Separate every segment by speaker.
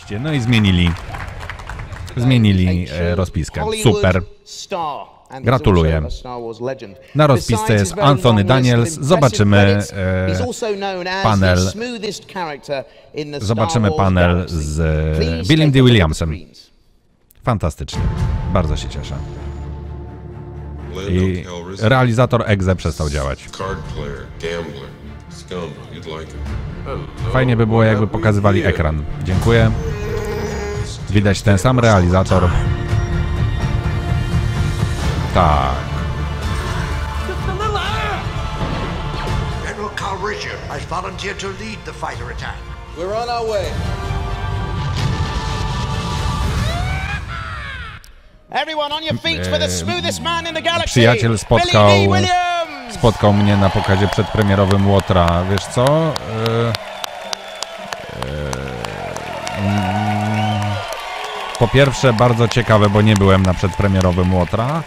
Speaker 1: Widzicie, no i zmienili, zmienili e, rozpiskę. Super. Gratuluję. Na rozpisce jest Anthony Daniels. Zobaczymy e, panel. Zobaczymy panel z e, Billym D. Williamsem. Fantastycznie. Bardzo się cieszę. I realizator Exe przestał działać. Fajnie by było, jakby pokazywali ekran. Dziękuję. Widać ten sam realizator. Tak.
Speaker 2: General Carl Richard has volunteered to lead the fighter attack.
Speaker 3: We're on our way.
Speaker 4: Everyone on your feet for the smoothest man in the galaxy.
Speaker 1: Przyjaciel spotkał. Spotkał mnie na pokazie przedpremierowym Łotra. Wiesz co? E, e, mm, po pierwsze, bardzo ciekawe, bo nie byłem na przedpremierowym Łotra.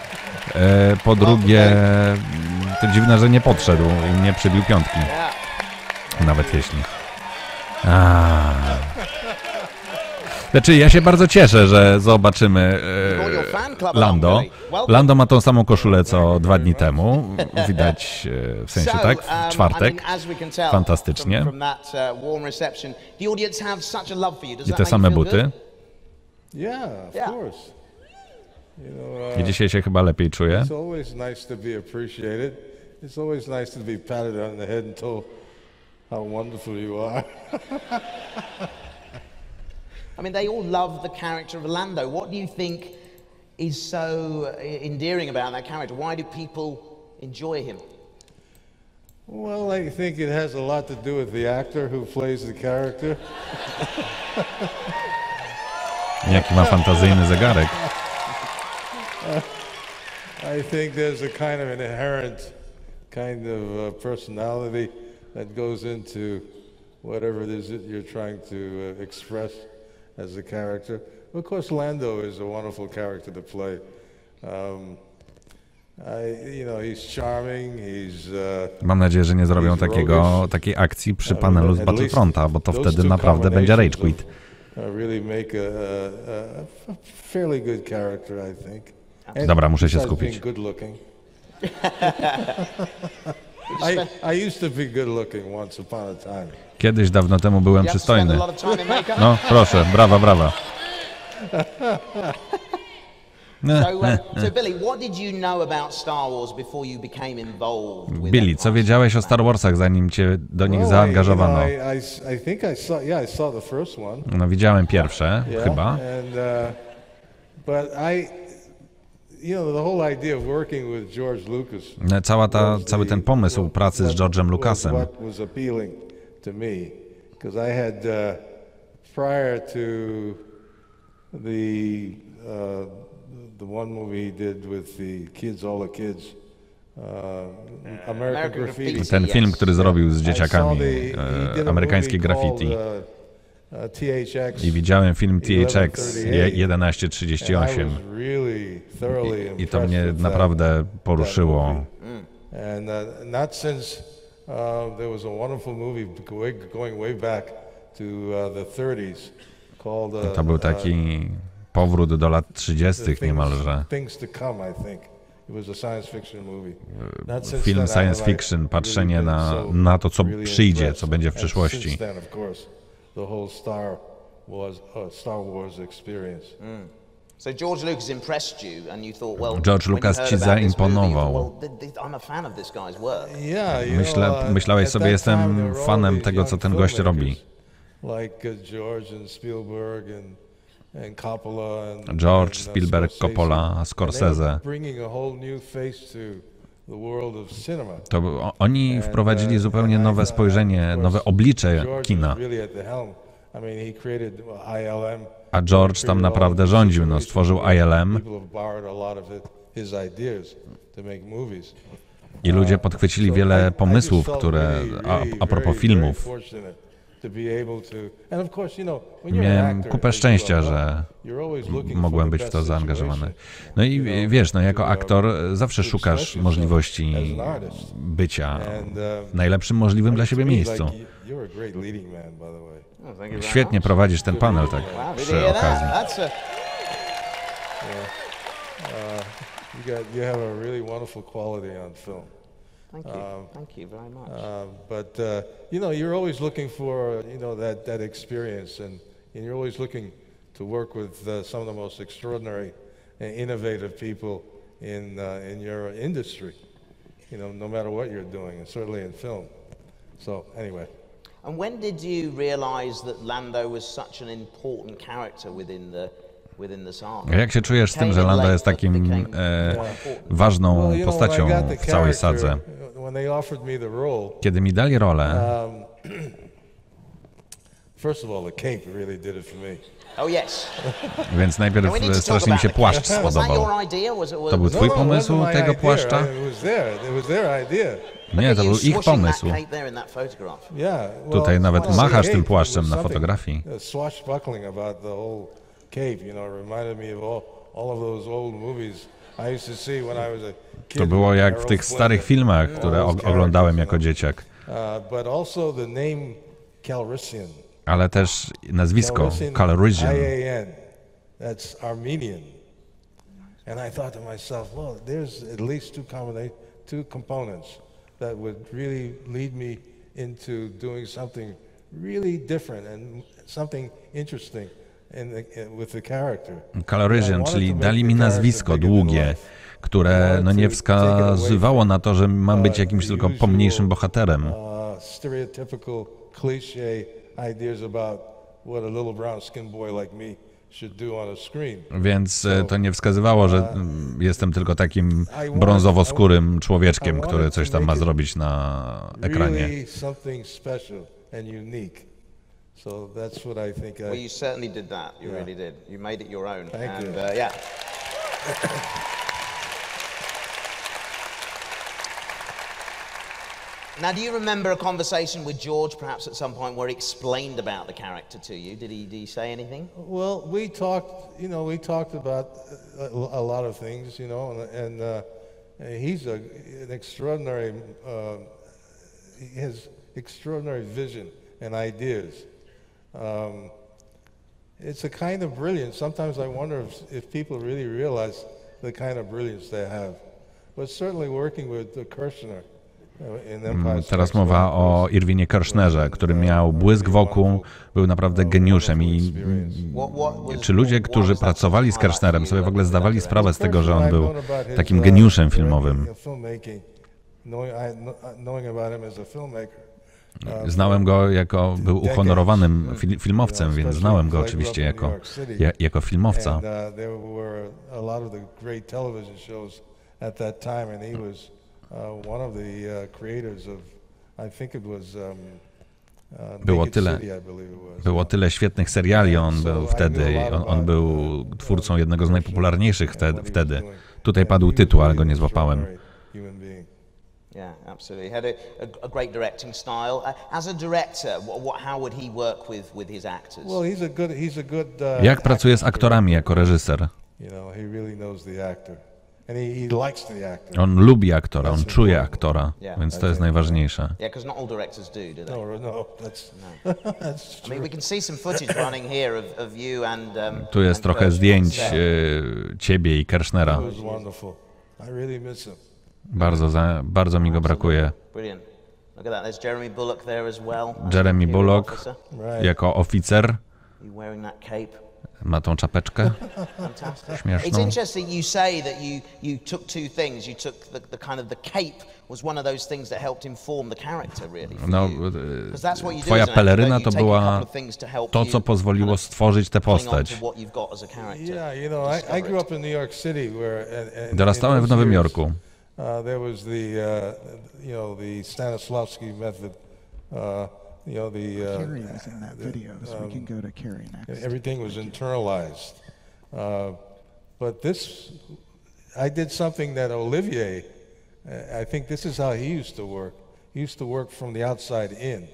Speaker 1: E, po drugie, mm, to dziwne, że nie podszedł i nie przybił piątki. Nawet jeśli. A. Znaczy, ja się bardzo cieszę, że zobaczymy e, Lando. Lando ma tą samą koszulę co dwa dni temu. Widać e, w sensie tak, w czwartek. Fantastycznie.
Speaker 4: Uh,
Speaker 1: I te same buty.
Speaker 5: know,
Speaker 1: I
Speaker 5: uh,
Speaker 1: dzisiaj się chyba lepiej czuję.
Speaker 5: it's always nice to be appreciated. It's always nice to be patted on the head and told how wonderful you are.
Speaker 4: I mean, they all love the character of Lando. What do you think is so uh, endearing about that character? Why do people enjoy him?
Speaker 5: well, I think it has a lot to do with the actor who plays the character.
Speaker 1: Jaki ma fantazyjny zegarek.
Speaker 5: I think there's a kind of an inherent kind of uh, personality that goes into whatever it is that you're trying to uh, express as a character. Of course, Lando is a wonderful character to play. Um, I, you know, he's charming. He's uh,
Speaker 1: Mam nadzieję, że nie zrobią takiego, takiej akcji przy panelu z Battlefronta, bo to wtedy naprawdę będzie rage quit.
Speaker 5: uh, really make a, a, a fairly good character, I think. And
Speaker 1: Dobra, muszę się skupić.
Speaker 5: being good looking. I, I used to be good looking once upon a time.
Speaker 1: Kiedyś dawno temu byłem przystojny. No, proszę, brawa, brawa.
Speaker 4: Billy, what did you know about Star Wars before you became involved with
Speaker 1: Billy,
Speaker 4: Empire
Speaker 1: co wiedziałeś o Star Warsach, zanim cię do nich zaangażowano?
Speaker 5: I, you know, I, I s- I think I saw, yeah, I saw the first one.
Speaker 1: No widziałem pierwsze, chyba. Cała ta, cały ten pomysł pracy z George'em Lucasem.
Speaker 5: What was appealing to me, because I had uh, prior to the uh, the one movie he did with the kids, all the kids, uh, American,
Speaker 4: American
Speaker 5: Graffiti.
Speaker 4: Graffiti.
Speaker 1: Ten film, który zrobił z dzieciakami, e, amerykańskie graffiti.
Speaker 5: called, uh, uh, THX.
Speaker 1: I widziałem film THX
Speaker 5: 1138.
Speaker 1: je-
Speaker 5: And I
Speaker 1: 1138
Speaker 5: was really thoroughly
Speaker 1: i, i to mnie naprawdę poruszyło.
Speaker 5: uh, uh, to uh, the 30s called
Speaker 1: To był taki powrót do lat 30.
Speaker 5: Things-
Speaker 1: niemalże. Film science fiction, patrzenie na, na to, co przyjdzie, co będzie w przyszłości.
Speaker 5: The whole Star Wars, uh, Star Wars experience.
Speaker 4: So George Lucas impressed you, and you thought, well,
Speaker 1: George
Speaker 4: when you
Speaker 1: Lucas
Speaker 4: heard
Speaker 1: ci zaimponował.
Speaker 4: thought, well, th- th- I'm a fan of this guy's work.
Speaker 5: Yeah, you
Speaker 1: Myślę, myślałeś sobie, jestem fanem tego, co ten gość robi.
Speaker 5: George Spielberg Coppola Scorsese. To
Speaker 1: oni
Speaker 5: And,
Speaker 1: wprowadzili
Speaker 5: uh,
Speaker 1: zupełnie nowe spojrzenie, nowe oblicze kina.
Speaker 5: uh.
Speaker 1: A George tam naprawdę rządził, no, stworzył ILM i ludzie podchwycili wiele pomysłów, które, a, a propos filmów,
Speaker 5: very fortunate to be able to- and of course, you know, when you're an
Speaker 1: miałem kupę szczęścia, że
Speaker 5: you're always looking
Speaker 1: mogłem być w to zaangażowany. No i wiesz, no jako
Speaker 5: to,
Speaker 1: aktor
Speaker 5: uh,
Speaker 1: zawsze szukasz możliwości bycia
Speaker 5: uh,
Speaker 1: w najlepszym możliwym dla siebie miejscu.
Speaker 4: very
Speaker 1: Świetnie prowadzisz ten panel tak przy okazji.
Speaker 5: You got you have a really wonderful quality on film.
Speaker 4: Thank you. thank you very much.
Speaker 5: Um, but uh, you know, you're always looking for you know that that experience, and, and you're always looking to work with uh, some of the most extraordinary and innovative people in uh, in your industry. You know, no matter what you're doing, and certainly in film. So anyway,
Speaker 4: And when did you realise that Lando was such an important character within the within the saga?
Speaker 1: A jak się czujesz z tym, że Lando jest takim e, ważną postacią w całej sadze?
Speaker 5: when they offered me the role,
Speaker 1: Kiedy mi dali rolę,
Speaker 5: first of all, the cape really did it for me.
Speaker 4: Oh yes.
Speaker 1: więc najpierw
Speaker 4: And we need to talk
Speaker 1: strasznie mi
Speaker 4: about
Speaker 1: się płaszcz
Speaker 4: cape. Was that
Speaker 1: spodobał.
Speaker 4: your idea? Was it? Was
Speaker 1: To był
Speaker 4: was-
Speaker 1: twój
Speaker 5: no,
Speaker 1: pomysł tego
Speaker 5: idea.
Speaker 1: płaszcza?
Speaker 5: It was there. It was their idea.
Speaker 1: Nie, to był ich pomysł.
Speaker 4: That cape there in that photograph.
Speaker 5: Yeah. well,
Speaker 1: Tutaj nawet machasz
Speaker 5: the
Speaker 1: tym płaszczem na fotografii.
Speaker 5: Swashbuckling about the whole cape, you know, it reminded me of all, all of those old movies I used to see when I was a kid.
Speaker 1: To było jak w tych starych filmach, które oglądałem jako dzieciak.
Speaker 5: Uh, but also the name Calrissian.
Speaker 1: Ale też nazwisko
Speaker 5: Calrissian,
Speaker 1: Calrissian.
Speaker 5: I-A-N. That's Armenian. And I thought to myself, well, there's at least two two components that would really lead me into doing something really different and something interesting character.
Speaker 1: Calrissian, czyli dali mi nazwisko długie, które no nie wskazywało na to, że mam być jakimś tylko pomniejszym bohaterem.
Speaker 5: Uh.
Speaker 1: Więc e, to nie wskazywało, że mm, jestem tylko takim brązowo-skórym człowieczkiem, który coś tam ma zrobić na ekranie.
Speaker 5: So that's what I think
Speaker 4: Well,
Speaker 5: I.
Speaker 4: you certainly did that. You
Speaker 5: Yeah.
Speaker 4: really did. You made it your own.
Speaker 5: Thank
Speaker 4: and,
Speaker 5: you.
Speaker 4: Uh, yeah. Now, do you remember a conversation with George, perhaps at some point, where he explained about the character to you? Did he, did he say anything?
Speaker 5: Well, we talked. You know, we talked about a, a lot of things. You know, and, and uh, he's a, an extraordinary. Uh, he has extraordinary vision and ideas. Um, it's a kind of brilliance. Sometimes I wonder if, if people really realize the kind of brilliance they have. But certainly working with the Kirshner uh, Empire
Speaker 1: Teraz mowa o Irwinie Kirshnerze, który miał błysk wokół, był naprawdę geniuszem i mm, czy ludzie, którzy pracowali z
Speaker 4: you
Speaker 1: sobie w ogóle zdawali sprawę z tego, że on był takim
Speaker 5: uh,
Speaker 1: geniuszem
Speaker 5: directing
Speaker 1: filmowym.
Speaker 5: kno- knowing about him as a filmmaker.
Speaker 1: Znałem go jako, był uhonorowanym fil- filmowcem, więc znałem go oczywiście jako, ja- jako filmowca.
Speaker 5: Uh, uh, uh, uh,
Speaker 1: Było tyle-. Było tyle świetnych seriali, on był wtedy, on, on był twórcą jednego z najpopularniejszych wtedy. Tutaj padł tytuł, ale go nie złapałem.
Speaker 4: Yeah, absolutely. He had a, a, a great directing style. Uh, as a director, what, what, how would he work with, with his actors?
Speaker 5: Well, he's a good. He's a good. Uh,
Speaker 1: Jak pracuje z aktorami jako reżyser?
Speaker 5: You know, he really knows the actor, and he, he likes the actor.
Speaker 1: On lubi aktora, on czuje aktora, więc to jest najważniejsze.
Speaker 4: Yeah, because not all directors do, do they?
Speaker 5: No, no, that's that's
Speaker 4: I
Speaker 5: true.
Speaker 4: mean, we can see some footage running here of, of you and. Um,
Speaker 1: Tu jest
Speaker 4: and
Speaker 1: trochę zdjęć e, ciebie i Kirchnera.
Speaker 5: It was wonderful. I really miss him.
Speaker 1: Bardzo, za, bardzo mi go brakuje.
Speaker 4: Jeremy Bullock
Speaker 1: jako oficer. Ma tą czapeczkę. Śmieszną. No, e, twoja peleryna to była
Speaker 4: to
Speaker 1: co pozwoliło stworzyć tę postać. Dorastałem w Nowym Jorku.
Speaker 5: Uh, there was the, uh, you know, the Stanislavski method. Uh, you know, the uh,
Speaker 3: Carrie was in that video, so we can go to Carrie next.
Speaker 5: everything was internalized. Uh, but this, I did something that Olivier, uh, I think this is how he used to work. He used to work from the outside in.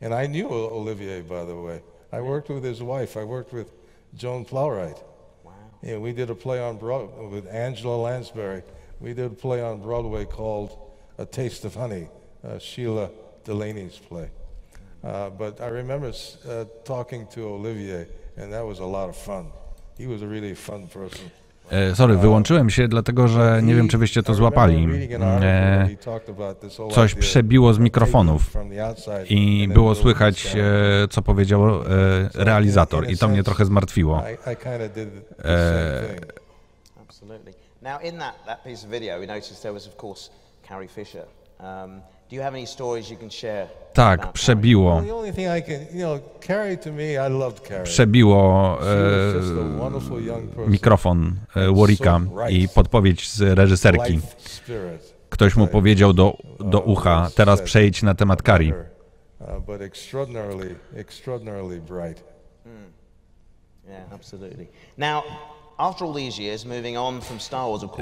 Speaker 5: And I knew Olivier, by the way. I worked with his wife. I worked with Joan Plowright.
Speaker 4: Wow.
Speaker 5: Yeah, we did a play on Broadway with Angela Lansbury. We did a play on Broadway called A Taste of Honey, uh, Sheila Delaney's play. Uh, but I remember uh, talking to Olivier, and that was a lot of fun. He was a really fun person.
Speaker 1: E, sorry, wyłączyłem się, dlatego że nie wiem, czy wyście to złapali. E, coś przebiło z
Speaker 5: of
Speaker 1: mikrofonów I było słychać, e, co powiedział realizator, i to mnie trochę zmartwiło. Uh.
Speaker 4: Now, in that, that piece of video, we noticed there was, of course, Carrie Fisher. Um, do you have any stories you can share?
Speaker 1: Tak, przebiło.
Speaker 5: Well, the only thing I can, you know, Carrie to me, I loved Carrie.
Speaker 1: Przebiło e, mikrofon e, Warwicka i podpowiedź z reżyserki. Ktoś mu powiedział do, do ucha, teraz przejdź na temat Kari.
Speaker 5: Uh, but extraordinarily, extraordinarily bright.
Speaker 4: Yeah, absolutely. Now,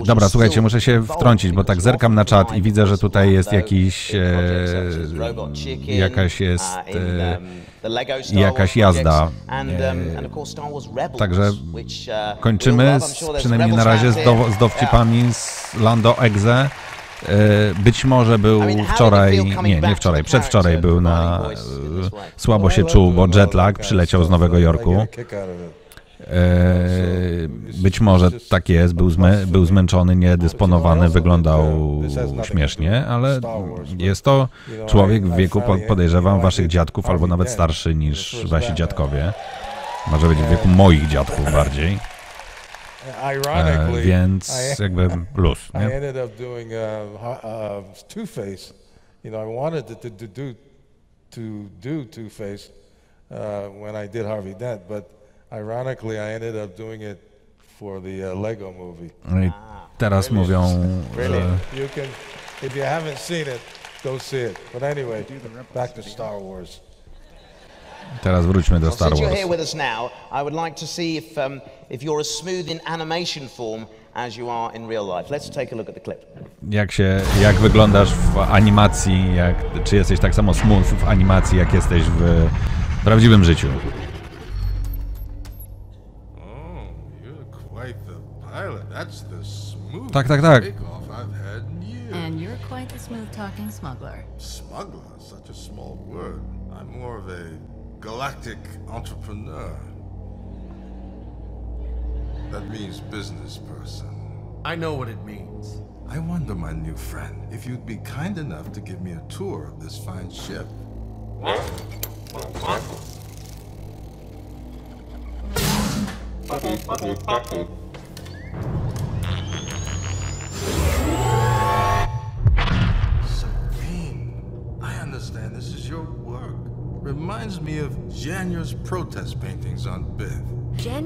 Speaker 1: Dobra, słuchajcie, muszę się wtrącić, bo tak zerkam na czat i widzę, że tutaj jest jakiś, e,
Speaker 4: Chicken,
Speaker 1: jakaś jest,
Speaker 4: uh, in,
Speaker 1: e,
Speaker 4: um,
Speaker 1: jakaś jazda,
Speaker 4: and, um,
Speaker 1: Także
Speaker 4: uh,
Speaker 1: Kończymy, z, przynajmniej na razie, z, do, z dowcipami z Lando Exe. E, Być może był wczoraj, nie, nie wczoraj, przedwczoraj był na, e, słabo się czuł, bo jetlag przyleciał z. Nowego Jorku. Być może tak jest, był, zmę, był zmęczony, niedysponowany, wyglądał śmiesznie, ale jest to człowiek w wieku, po- podejrzewam, waszych dziadków, albo nawet starszy niż wasi dziadkowie. Może być w wieku moich dziadków bardziej. E, więc jakby luz, nie?
Speaker 5: uh, uh, to do Two Face uh, when I did Harvey Dent, but ironically, I ended up doing it for the uh, Lego movie.
Speaker 1: No i teraz mówią, że
Speaker 5: You can, if you haven't seen it, go see it. But anyway, back to Star Wars.
Speaker 1: teraz wróćmy do Star
Speaker 4: since you're
Speaker 1: Wars.
Speaker 4: here with us now, I would like to see if, um, if you're as smooth in animation form as you are in real life. Let's take a look at the clip.
Speaker 1: Jak się, jak wyglądasz w animacji, jak, czy jesteś tak samo smooth w animacji, jak jesteś w prawdziwym życiu?
Speaker 6: That's the smoothest
Speaker 1: Tak, tak, tak.
Speaker 6: takeoff I've had in years.
Speaker 7: And you're quite the smooth talking smuggler.
Speaker 6: Smuggler, such a small word. I'm more of a galactic entrepreneur. That means business person.
Speaker 8: I know what it means.
Speaker 6: I wonder, my new friend, if you'd be kind enough to give me a tour of this fine ship.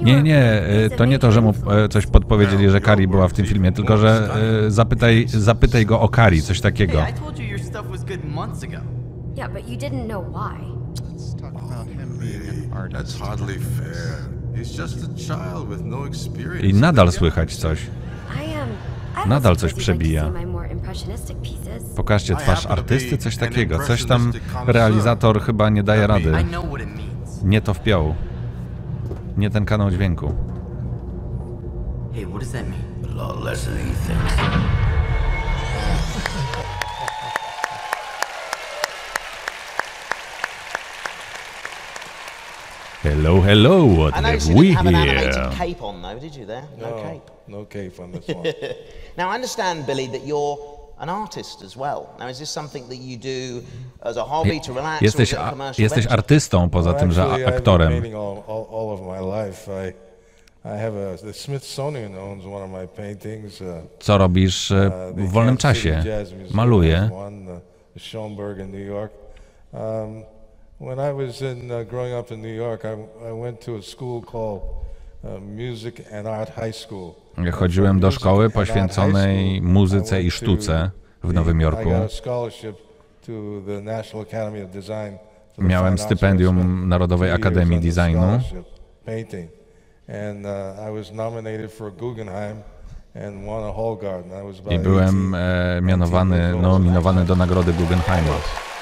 Speaker 1: Nie, nie, e, to nie to, że mu e, coś podpowiedzieli, że Kari była w tym filmie, tylko że e, zapytaj, zapytaj go o Kari, coś takiego.
Speaker 9: Yeah, but you didn't know why.
Speaker 3: Let's talk about him being an artist.
Speaker 6: That's hardly fair. No.
Speaker 1: I nadal słychać coś. Nadal coś przebija.
Speaker 9: see my more impressionistic pieces.
Speaker 1: Pokażcie twarz artysty, coś takiego. Coś tam realizator chyba nie daje rady.
Speaker 8: I know what it means.
Speaker 1: Nie to wpiął. Nie ten kanał dźwięku.
Speaker 8: Hey, what does that mean?
Speaker 2: A lot less than he thinks.
Speaker 1: Hello, hello, what
Speaker 4: I
Speaker 1: have we
Speaker 4: didn't have an animated
Speaker 1: here?
Speaker 4: cape on, though, did you? There, no,
Speaker 5: No,
Speaker 4: cape.
Speaker 5: no cape on this one.
Speaker 4: Now, I understand, Billy, that you're an artist as well. Now, is this something that you do as a hobby to relax,
Speaker 1: Jesteś,
Speaker 4: a
Speaker 1: jesteś artystą poza
Speaker 5: Well,
Speaker 1: tym, że
Speaker 5: actually, I've been
Speaker 1: aktorem.
Speaker 5: painting all, all, all of my life. I, I have a, the Smithsonian owns one of my paintings. Uh,
Speaker 1: Co robisz e,
Speaker 5: uh, the
Speaker 1: w wolnym czasie? Maluję.
Speaker 5: One, uh, the Schoenberg in New York. Um, when I was in, uh, growing up in New York, I, I went to a school called uh, Music and Art High School.
Speaker 1: Ja chodziłem do szkoły poświęconej muzyce
Speaker 5: I
Speaker 1: sztuce w Nowym Jorku. Miałem stypendium Narodowej Akademii Designu.
Speaker 5: I
Speaker 1: byłem
Speaker 5: 18,
Speaker 1: e, mianowany,
Speaker 5: 19 years old.
Speaker 1: nominowany do nagrody Guggenheima.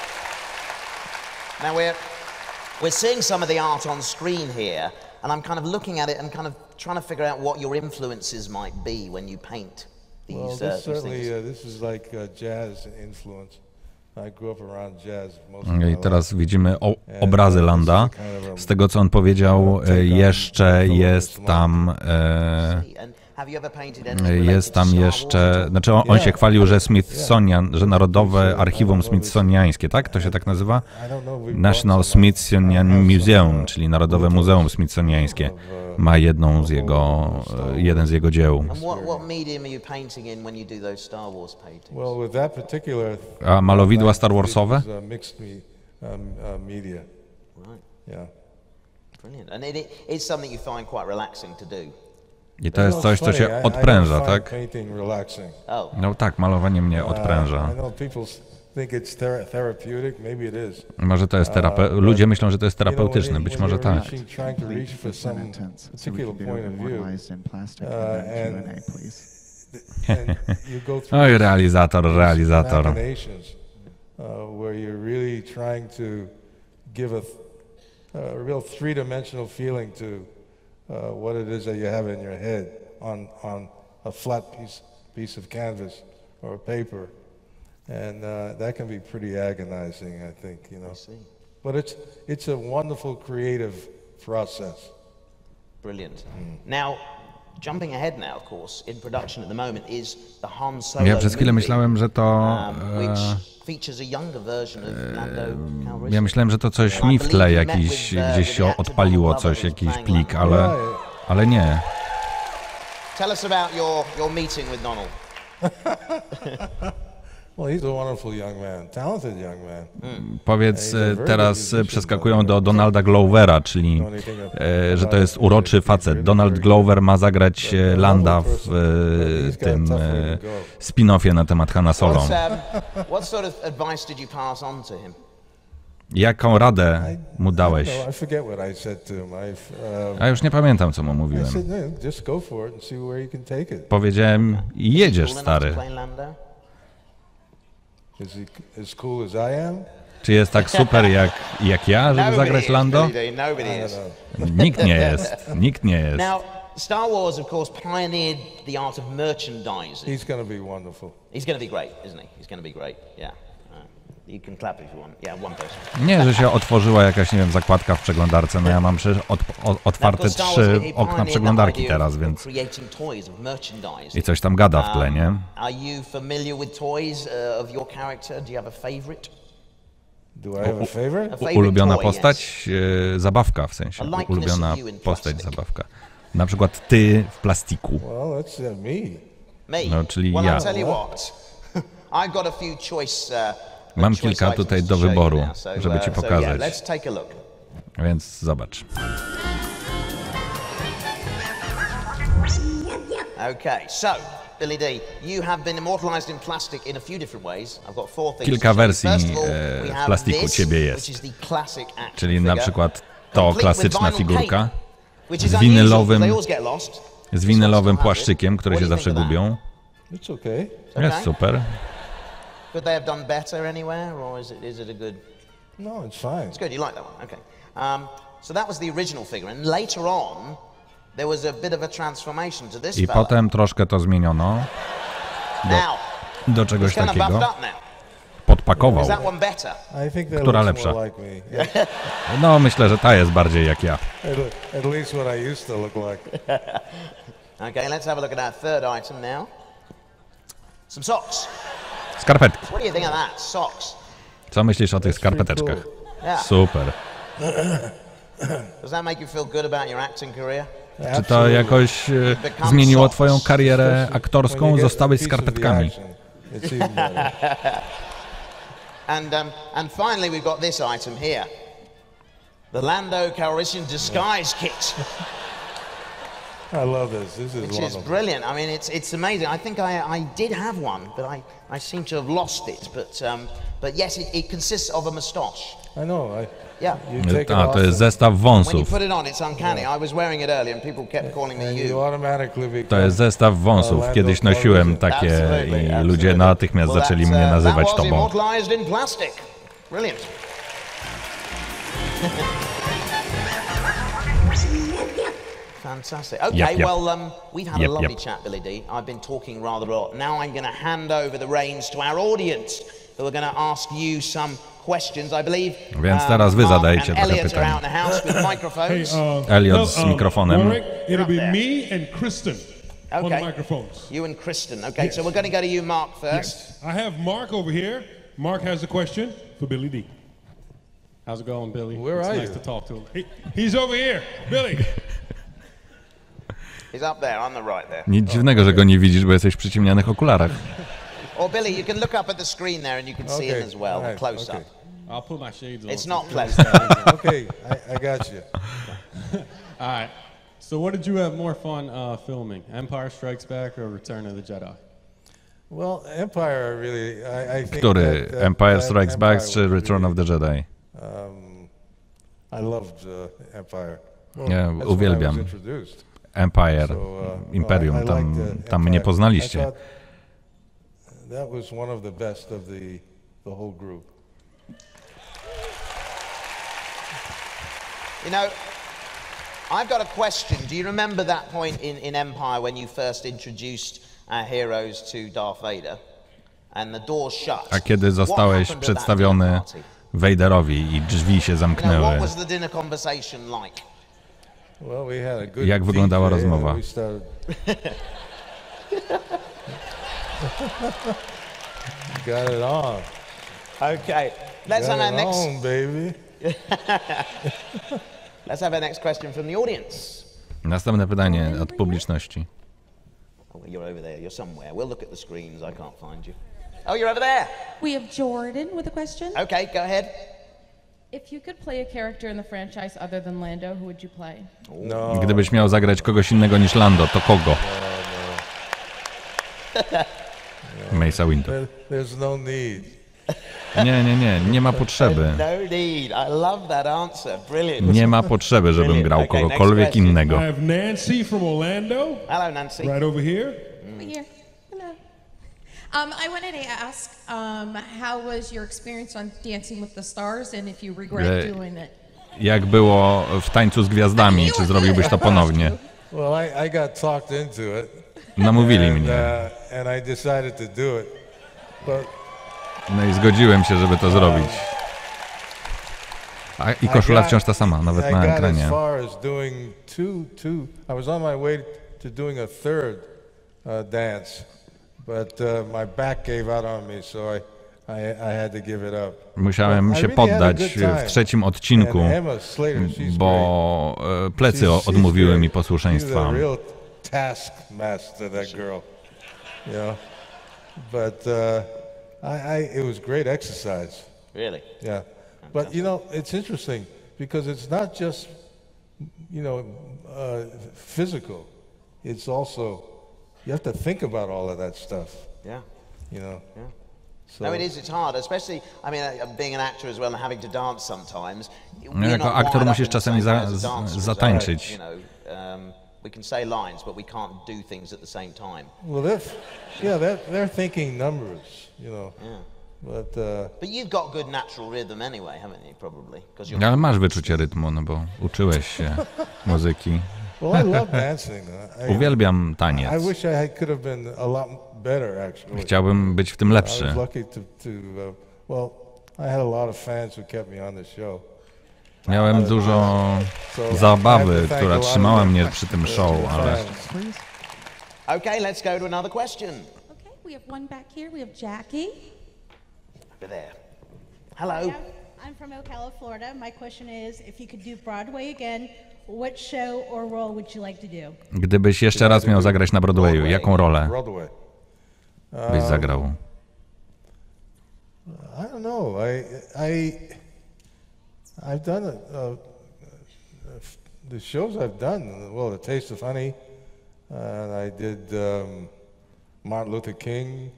Speaker 4: Now, we're, we're seeing some of the art on screen here, and I'm kind of looking at it and kind of trying to figure out what your influences might be when you paint these,
Speaker 5: Well,
Speaker 4: uh, these
Speaker 5: certainly,
Speaker 4: things.
Speaker 5: uh, this is like uh, jazz influence. I grew up around jazz most of my
Speaker 1: I
Speaker 5: life.
Speaker 1: teraz widzimy o, obrazy Landa. Z tego co on powiedział, jeszcze jest tam. E, Jest tam jeszcze. Znaczy, on, on się chwalił, że Smithsonian, że Narodowe Archiwum Smithsoniańskie, tak? To się tak nazywa? National
Speaker 5: uh,
Speaker 1: Smithsonian Museum,
Speaker 5: uh,
Speaker 1: czyli Narodowe
Speaker 5: photos
Speaker 1: Muzeum Smithsoniańskie,
Speaker 5: of, uh,
Speaker 1: ma jedną z jego, e, jeden z jego dzieł.
Speaker 4: And what, what medium are you painting in when you do those Star Wars paintings?
Speaker 5: Well, with that particular.
Speaker 1: A malowidła
Speaker 5: uh,
Speaker 1: Star Warsowe?
Speaker 5: uh, um, uh, media.
Speaker 4: Right,
Speaker 5: Yeah.
Speaker 4: brilliant. And it, it, it's something you find quite relaxing to do.
Speaker 1: I to jest
Speaker 5: No,
Speaker 1: coś, co się odpręża, tak?
Speaker 4: Oh,
Speaker 1: No tak, malowanie mnie
Speaker 5: Uh,
Speaker 1: odpręża. Może to jest terape...
Speaker 5: Uh,
Speaker 1: Ludzie myślą, że to jest terapeutyczne, być może tak.
Speaker 5: Uh,
Speaker 1: Oj, realizator, realizator.
Speaker 5: where you're really trying to give a, th- a real three-dimensional feeling to uh, what it is that you have in your head on, on a flat piece, piece of canvas or paper. And uh, that can be pretty agonizing, I think, you know.
Speaker 4: I see.
Speaker 5: But it's, it's a wonderful creative process.
Speaker 4: brilliant.
Speaker 5: Hmm.
Speaker 4: Now, jumping ahead now, of course, in production at the moment is the Han Solo
Speaker 1: Ja przez chwilę myślałem, że to...
Speaker 4: um, which
Speaker 1: E,
Speaker 4: features a younger version of Lando Calrissian.
Speaker 1: ja myślałem, że to coś mi w tle jakiś, gdzieś się odpaliło coś, jakiś plik, ale, ale nie.
Speaker 4: Tell us about your, your meeting with Donald.
Speaker 5: Man.
Speaker 1: Powiedz, teraz przeskakują do Donalda Glovera, czyli e, że to jest uroczy facet. Donald Glover ma zagrać e, Landa w e, tym spin-offie na temat Hanna Solo.
Speaker 4: Um?
Speaker 1: Jaką radę mu dałeś?
Speaker 5: Uh,
Speaker 1: A już nie pamiętam, co mu mówiłem.
Speaker 5: no.
Speaker 1: Powiedziałem, jedziesz, stary. Czy jest tak super jak, jak ja, żeby zagrać
Speaker 4: is,
Speaker 1: Lando?
Speaker 4: Billy D, Nobody
Speaker 5: I
Speaker 4: is.
Speaker 1: Nikt nie jest. Nikt nie jest.
Speaker 4: Now, Star Wars, of course, pioneered the art of merchandising.
Speaker 5: He's going to be wonderful.
Speaker 4: He's going to be great, isn't he? He's going to be great. Yeah.
Speaker 1: Nie, że się otworzyła jakaś, nie wiem, zakładka w przeglądarce. No ja mam przecież otwarte trzy okna przeglądarki teraz, więc i coś tam gada w tle, nie?
Speaker 4: Uh? A
Speaker 1: U, ulubiona postać? E, zabawka w sensie. Ulubiona postać, zabawka. Na przykład ty w plastiku.
Speaker 5: Uh?
Speaker 1: No, czyli ja.
Speaker 4: I've got a few choice. Uh,
Speaker 1: Mam kilka tutaj do wyboru, żeby ci pokazać. Więc zobacz.
Speaker 4: Okay, so Billy D, you have been immortalized in plastic in a few different ways. I've got four things.
Speaker 1: Kilka wersji, e, w plastiku ciebie jest. Czyli na przykład to klasyczna figurka z winylowym- z winylowym płaszczykiem,
Speaker 4: What
Speaker 1: się zawsze gubią.
Speaker 5: It's okay.
Speaker 1: Jest super.
Speaker 4: Could they have done better anywhere, or is it, is it a good...
Speaker 5: No, it's fine.
Speaker 4: It's good, you like that one, okay. Um, so that was the original figure, and later on, there was a bit of a transformation to this
Speaker 1: I
Speaker 4: fella.
Speaker 1: potem troszkę to zmieniono
Speaker 4: Now,
Speaker 1: do czegoś
Speaker 4: kind
Speaker 1: takiego.
Speaker 4: up now.
Speaker 1: Podpakował.
Speaker 4: Is that one better?
Speaker 5: I think that
Speaker 1: Która
Speaker 5: looks
Speaker 1: lepsza?
Speaker 5: more like me. Yeah,
Speaker 1: No myślę, że ta jest bardziej jak ja.
Speaker 5: at, at least what I used to look like.
Speaker 4: Okay, let's have a look at our third item now. Some socks.
Speaker 1: Skarpetki. Co myślisz o tych skarpeteczkach? Super. Czy to jakoś e, zmieniło twoją karierę aktorską? Zostałeś skarpetkami.
Speaker 4: And, um, and finally, we've got this item here. The Lando Calrissian disguise kit,
Speaker 5: I love this. This is
Speaker 4: which is brilliant. I mean, it's, it's amazing. I think I, I did have one, but I, I seem to have lost it. But, um, but yes, it, it consists of a moustache.
Speaker 5: I know. I,
Speaker 4: Yeah.
Speaker 5: you take it
Speaker 1: A,
Speaker 5: off
Speaker 1: to jest
Speaker 5: and-
Speaker 1: zestaw
Speaker 4: When you put it on, it's uncanny. I was wearing it earlier, and people kept calling me
Speaker 5: and you
Speaker 4: you.
Speaker 5: automatically become
Speaker 1: To jest zestaw wąsów. Kiedyś nosiłem takie
Speaker 4: Absolutely,
Speaker 1: i
Speaker 4: absolutely.
Speaker 1: ludzie natychmiast
Speaker 4: Well,
Speaker 1: zaczęli
Speaker 4: that,
Speaker 1: mnie
Speaker 4: uh,
Speaker 1: nazywać
Speaker 4: that was
Speaker 1: tobą.
Speaker 4: immortalized in plastic. Brilliant. Fantastic. Okay,
Speaker 1: Yep, yep.
Speaker 4: well, um, we've had
Speaker 1: Yep,
Speaker 4: a lovely
Speaker 1: yep.
Speaker 4: chat, Billy D. I've been talking rather a lot. Now I'm going to hand over the reins to our audience. who are going to ask you some questions, I believe.
Speaker 1: Więc teraz wy zadajcie
Speaker 4: and
Speaker 1: trochę
Speaker 4: Elliot are
Speaker 1: pytań.
Speaker 4: out in the house with microphones.
Speaker 10: uh,
Speaker 1: Elliot
Speaker 10: no,
Speaker 1: z
Speaker 10: um. Warwick, it'll be
Speaker 4: There.
Speaker 10: me and Kristen on the microphones.
Speaker 4: You and Kristen. Okay, so we're going to go to you, Mark, first.
Speaker 10: Yes. I have Mark over here. Mark has a question for Billy D.
Speaker 11: How's it going, Billy?
Speaker 5: Where
Speaker 11: it's
Speaker 5: are
Speaker 11: nice
Speaker 5: you?
Speaker 11: to talk to him.
Speaker 10: He, he's over here. Billy.
Speaker 4: He's up there, on the right there.
Speaker 1: Nic dziwnego, że go nie widzisz, bo jesteś w przyciemnianych okularach.
Speaker 4: Or Billy, you can look up at the screen there and you can see him as well,
Speaker 5: alright,
Speaker 4: close
Speaker 5: okay.
Speaker 4: up.
Speaker 11: I'll put my shades on.
Speaker 4: It's not
Speaker 11: you
Speaker 4: pleasant.
Speaker 5: Okay, I, I got you.
Speaker 11: All right. So, what did you have more fun uh, filming? Empire Strikes Back or Return of the Jedi?
Speaker 5: Well, Empire really, I, I think
Speaker 1: Który?
Speaker 5: that, that,
Speaker 1: Empire Strikes Back czy
Speaker 5: was
Speaker 1: Return of the Jedi?
Speaker 5: Um, I loved uh, Empire. Well,
Speaker 1: Ja
Speaker 5: that's when I was
Speaker 1: uwielbiam. Empire,
Speaker 5: uh,
Speaker 1: Imperium,
Speaker 5: I- I
Speaker 1: tam,
Speaker 5: uh,
Speaker 1: tam mnie poznaliście.
Speaker 4: You know, I've got a question. Do you remember that point in, in Empire when you first introduced our heroes to Darth Vader? And the doors shut.
Speaker 1: A kiedy zostałeś przedstawiony? Vaderowi i drzwi się
Speaker 4: You know,
Speaker 1: zamknęły,
Speaker 4: what was the dinner conversation like?
Speaker 5: Well, we had a good
Speaker 1: Jak wyglądała rozmowa?
Speaker 5: Got it on.
Speaker 4: Okay. Let's
Speaker 5: Got
Speaker 4: have our
Speaker 5: it
Speaker 4: next.
Speaker 5: on, baby.
Speaker 4: Let's have our next question from the audience.
Speaker 1: następne pytanie od publiczności.
Speaker 4: Oh, you're over there. You're somewhere. We'll look at the screens. I can't find you. Oh, you're over there.
Speaker 12: We have Jordan with a question.
Speaker 4: Okay, go ahead.
Speaker 12: If you could play a character in the franchise other than Lando, who would you play?
Speaker 5: No.
Speaker 1: Gdybyś miał zagrać kogoś innego niż Lando, to kogo? Mace'a Windu.
Speaker 5: There- There's no need.
Speaker 1: Nie, nie, nie, nie ma potrzeby.
Speaker 4: No need. I love that answer. Brilliant.
Speaker 1: Nie ma potrzeby, żebym grał kogokolwiek innego.
Speaker 10: I have Nancy from Orlando,
Speaker 4: Hello, Nancy.
Speaker 10: right over here.
Speaker 12: Here. Um, I wanted to ask, um, how was your experience on Dancing with the Stars, and if you regret
Speaker 1: Re-
Speaker 12: doing it?
Speaker 1: Jak było w Tańcu z Gwiazdami, czy zrobiłbyś to ponownie?
Speaker 5: Well, I, I got talked into it.
Speaker 1: Namówili
Speaker 5: and,
Speaker 1: mnie.
Speaker 5: Uh, and I decided to do it. But
Speaker 1: No i zgodziłem się, żeby to zrobić. A, I koszula wciąż ta sama, nawet
Speaker 5: I
Speaker 1: na
Speaker 5: got as
Speaker 1: ekranie.
Speaker 5: far as doing two, two. I was on my way to doing a third uh, dance, but uh, my back gave out on me, so I, I, I had to give it up.
Speaker 1: Musiałem
Speaker 5: I
Speaker 1: się
Speaker 5: really had a
Speaker 1: poddać
Speaker 5: good time.
Speaker 1: w trzecim odcinku,
Speaker 5: Slater, she's
Speaker 1: bo plecy
Speaker 5: She's-
Speaker 1: o-
Speaker 5: she's
Speaker 1: odmówiły mi posłuszeństwa.
Speaker 5: a real taskmaster, that girl. You know, but uh, I, I, it was great exercise.
Speaker 4: Really?
Speaker 5: Yeah, but you know, it's interesting because it's not just you know uh, physical. It's also you have to think about all of that stuff.
Speaker 4: Yeah.
Speaker 5: You know.
Speaker 4: Yeah.
Speaker 5: So,
Speaker 4: No, it is. It's hard, especially. I mean, uh, being an actor as well and having to dance sometimes.
Speaker 1: No,
Speaker 4: we're
Speaker 1: jako
Speaker 4: not
Speaker 1: aktor
Speaker 4: wired
Speaker 1: musisz czasami
Speaker 4: same
Speaker 1: za-
Speaker 4: as a
Speaker 1: z-
Speaker 4: dancer is,
Speaker 1: zatańczyć.
Speaker 4: You know, um, we can say lines, but we can't do things at the same time.
Speaker 5: Well, they're, yeah, they're, they're thinking numbers. You know.
Speaker 4: Yeah.
Speaker 5: But uh,
Speaker 4: But you've got good natural rhythm anyway, haven't you? Probably because you're.
Speaker 1: No, Ale masz wyczucie rytmu, no bo uczyłeś się muzyki.
Speaker 5: Well, I love dancing. I,
Speaker 1: Uwielbiam taniec.
Speaker 5: I wish I had, could have been a lot better, actually.
Speaker 1: Chciałbym być w tym
Speaker 5: I
Speaker 1: lepszy.
Speaker 5: uh, well, I had a lot of fans who kept me on the show.
Speaker 1: Miałem dużo zabawy, która trzymała mnie przy tym show, ale
Speaker 4: Okay, let's go to another question.
Speaker 12: Okay, we have one back here. We have Jackie.
Speaker 4: Over there. Hello.
Speaker 13: Hi, I'm- I'm from Ocala, Florida. My question is, if you could do Broadway again, what show or role would you like to do?
Speaker 1: gdybyś jeszcze raz miał zagrać na Broadwayu, jaką rolę byś
Speaker 5: Um,
Speaker 1: zagrał?
Speaker 5: I don't know. I, I, I've done it. Uh, the shows I've done. Well, The Taste of Honey, and I did um, Martin Luther King.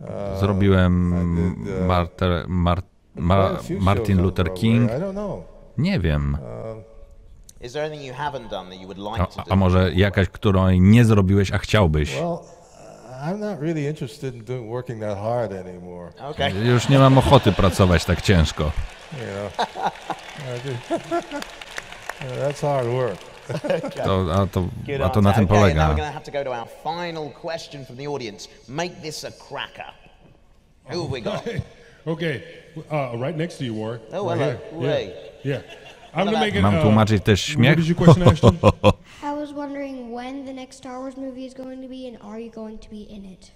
Speaker 5: Uh,
Speaker 1: Zrobiłem
Speaker 5: did, uh,
Speaker 1: Marter, Mar, Mar,
Speaker 5: a
Speaker 1: Martin Luther. King?
Speaker 5: I don't know.
Speaker 1: Nie wiem. A, a może jakaś, której nie zrobiłeś, a chciałbyś?
Speaker 5: well, I'm not really interested in doing, working that hard anymore.
Speaker 4: Okay.
Speaker 1: Już nie mam ochoty pracować tak ciężko. To, a, to, a to na tym polega.
Speaker 4: we're going to have to go to our final question from the audience. Make this a cracker. Who have we got?
Speaker 10: Okay, uh, right next to you, War.
Speaker 4: Oh,
Speaker 10: right
Speaker 4: hello. Hey.
Speaker 10: Yeah. yeah.
Speaker 1: Mam tłumaczyć też śmiech?
Speaker 10: What is your question, Ashton?
Speaker 14: I was wondering when the next Star Wars movie is going to be and are you going to be in it?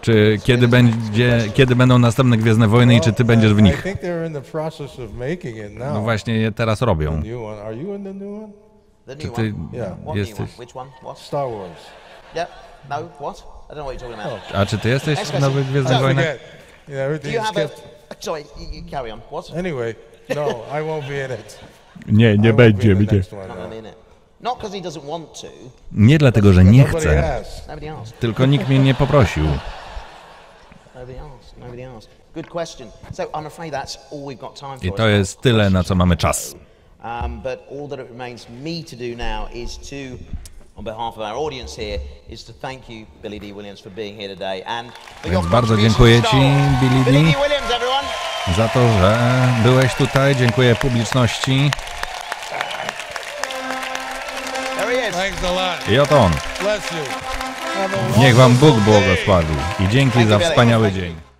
Speaker 1: Czy kiedy, będzie, kiedy będą następne Gwiezdne Wojny i czy ty będziesz w nich? No właśnie je teraz robią. Czy ty jesteś...
Speaker 4: Which one? What?
Speaker 5: Star Wars.
Speaker 4: Yep. No. What? I don't know what you're talking about.
Speaker 1: A czy ty jesteś w nowych. Gwiezdnych Wojnach?
Speaker 5: Yeah, everything is kept.
Speaker 4: Sorry, you carry on. What?
Speaker 5: Anyway, no, I won't be in it.
Speaker 1: Nie, nie będzie, będzie.
Speaker 5: no.
Speaker 1: Nie dlatego, że nie
Speaker 5: Nobody
Speaker 1: chcę,
Speaker 5: asked.
Speaker 4: Nobody asked.
Speaker 1: tylko nikt mnie nie poprosił.
Speaker 4: Nobody asked. Nobody asked. Good question. So I'm afraid that's all we've got time for.
Speaker 1: I to jest tyle, na co mamy czas.
Speaker 4: But all that it remains me to do now is to, on behalf of our audience here, is to thank you, Billy D. Williams, for being here today and for your
Speaker 1: Więc bardzo dziękuję Ci. Billy D.
Speaker 4: Williams, everyone.
Speaker 1: Za to, że byłeś tutaj. Dziękuję publiczności. I oto on. Niech Wam Bóg błogosławi. I dzięki za wspaniały dzień.